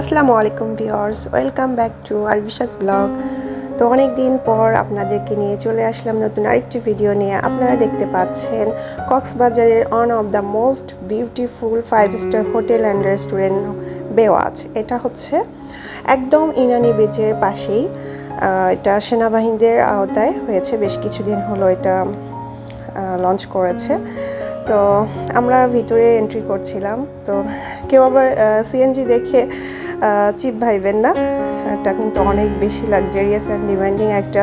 আসসালামু আলাইকুম viewers welcome back to আরভিশাস ব্লগ। তো অনেক দিন পর আপনাদেরকে নিয়ে চলে আসলাম নতুন আরেকটি ভিডিও নিয়ে। আপনারা দেখতে পাচ্ছেন কক্সবাজারের one of the most beautiful five star hotel and restaurant বেওয়াজ এটা হচ্ছে একদম ইনানি বিচের পাশেই। এটা সেনাবাহিনীদের আওতায় হয়েছে, বেশ কিছুদিন হলো এটা লঞ্চ করেছে। তো আমরা ভিতরে এন্ট্রি করছিলাম। তো কেউ আবার সিএনজি দেখে চিপ ভাইবেন না। এটা কিন্তু অনেক বেশি লাক্সারিয়াস অ্যান্ড ডিমান্ডিং একটা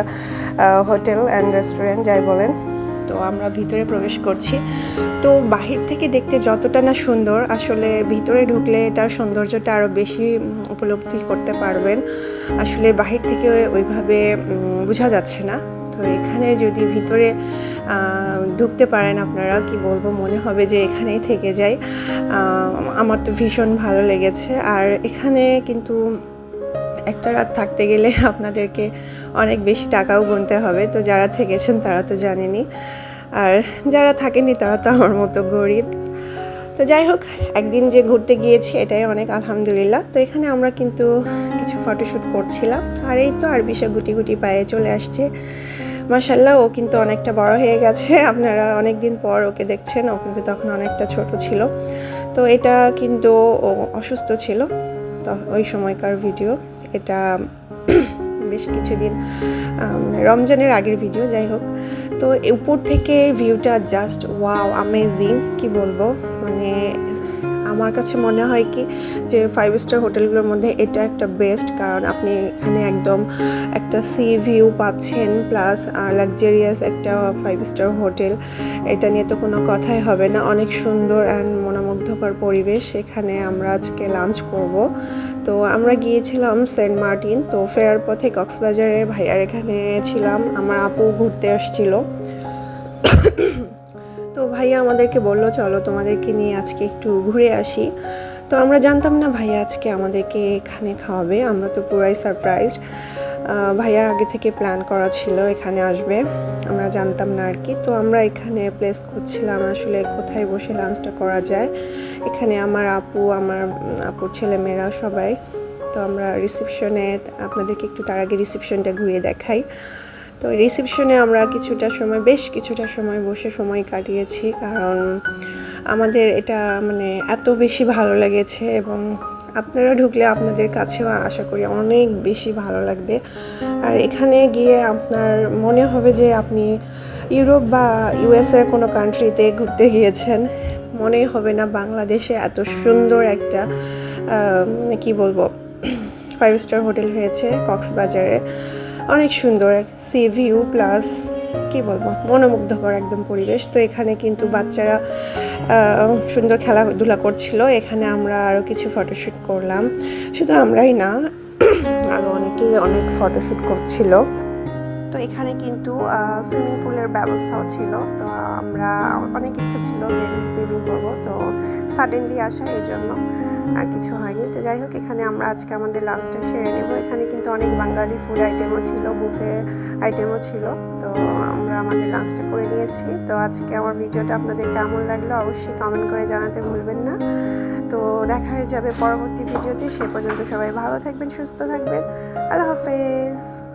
হোটেল অ্যান্ড রেস্টুরেন্ট যাই বলেন। তো আমরা ভিতরে প্রবেশ করছি। তো বাহির থেকে দেখতে যতটা না সুন্দর, আসলে ভিতরে ঢুকলে এটার সৌন্দর্যটা আরও বেশি উপলব্ধি করতে পারবেন। আসলে বাহির থেকে ওইভাবে বোঝা যাচ্ছে না। তো এখানে যদি ভিতরে ঢুকতে পারেন আপনারা, কি বলব, মনে হবে যে এখানেই থেকে যাই। আমার তো ভীষণ ভালো লেগেছে। আর এখানে কিন্তু একটা রাত থাকতে গেলে আপনাদেরকে অনেক বেশি টাকাও গুনতে হবে। তো যারা থেকেছেন, তারা তো জানেনি আর যারা থাকেনি তারা তো আমার মতো গরিব। তো যাই হোক, একদিন যে ঘুরতে গিয়েছি, এটাই অনেক আলহামদুলিল্লাহ। তো এখানে আমরা কিন্তু কিছু ফটোশ্যুট করছিলাম। আর এই তো আর বিষয় গুটি গুটি পায়ে চলে আসছে। মাসাল্লাহ ও কিন্তু অনেকটা বড় হয়ে গেছে। আপনারা অনেক দিন পর ওকে দেখছেন, ও কিন্তু তখন অনেকটা ছোট ছিল। তো এটা কিন্তু ও অসুস্থ ছিল। তো ওই সময়কার ভিডিও। এটা বেশ কিছুদিন রমজানের আগের ভিডিও, যাই হোক। তো উপর থেকে ভিউটা জাস্ট ওয়াও আমেজিং কি বলব? মানে আমার কাছে মনে হয় কি যে ফাইভ স্টার হোটেলগুলোর মধ্যে এটা একটা বেস্ট কারণ আপনি এখানে একদম একটা সি ভিউ পাচ্ছেন প্লাস লাক্সারিয়াস একটা ফাইভ স্টার হোটেল। এটা নিয়ে তো কোনো কথাই হবে না। অনেক সুন্দর অ্যান্ড মনোমুগ্ধকর পরিবেশ এখানে আমরা আজকে লাঞ্চ করব। তো আমরা গিয়েছিলাম সেন্ট মার্টিন। তো ফেরার পথে কক্সবাজারে ভাইয়ার এখানে ছিলাম। আমার আপু ঘুরতে আসছিল। তো ভাইয়া আমাদেরকে বলল, চলো তোমাদেরকে নিয়ে আজকে একটু ঘুরে আসি। তো আমরা জানতাম না ভাইয়া আজকে আমাদেরকে এখানে খাওয়াবে। আমরা তো পুরাই সারপ্রাইজ ভাইয়া আগে থেকে প্ল্যান করা ছিল এখানে আসবে। আমরা জানতাম না আর কি। তো আমরা এখানে প্লেস খুঁজছিলাম, আসলে কোথায় বসে লাঞ্চটা করা যায়। এখানে আমার আপু, আমার আপুর ছেলেমেয়েরা সবাই। তো আমরা রিসেপশনে আপনাদেরকে একটু তার আগে রিসেপশনটা ঘুরিয়ে দেখাই। তো রিসেপশনে আমরা কিছুটা সময়, বেশ কিছুটা সময় বসে সময় কাটিয়েছি কারণ আমাদের এটা মানে এত বেশি ভালো লেগেছে এবং আপনারা ঢুকলে আপনাদের কাছেও আশা করি অনেক বেশি ভালো লাগবে। আর এখানে গিয়ে আপনার মনে হবে যে আপনি ইউরোপ বা ইউএসের কোনো কান্ট্রিতে ঘুরতে গিয়েছেন। মনেই হবে না বাংলাদেশে এত সুন্দর একটা কি বলব ফাইভ স্টার হোটেল হয়েছে কক্সবাজারে। অনেক সুন্দর এক সি ভিউ প্লাস, কি বলব, মনোমুগ্ধকর একদম পরিবেশ। তো এখানে কিন্তু বাচ্চারা সুন্দর খেলাধুলা করছিল। এখানে আমরা আরও কিছু ফটোশ্যুট করলাম। শুধু আমরাই না আরও অনেকেই অনেক ফটোশ্যুট করছিল। তো এখানে কিন্তু সুইমিং পুলের ব্যবস্থাও ছিল। তো আমরা, অনেক ইচ্ছা ছিল যে সুইমিং করব। তো সাডেনলি আসা এই জন্য আর কিছু হয়নি। তো যাই হোক, এখানে আমরা আজকে আমাদের লাঞ্চটা সেরে নেব। এখানে কিন্তু অনেক বাঙালি ফুড আইটেমও ছিল, বুফে আইটেমও ছিল। তো আমরা আমাদের লাঞ্চটা করে নিয়েছি। তো আজকে আমার ভিডিওটা আপনাদের কেমন লাগল অবশ্যই কমেন্ট করে জানাতে ভুলবেন না। তো দেখা হয়ে যাবে পরবর্তী ভিডিওতে। সে পর্যন্ত সবাই ভালো থাকবেন, সুস্থ থাকবেন। আল্লাহ হাফেজ।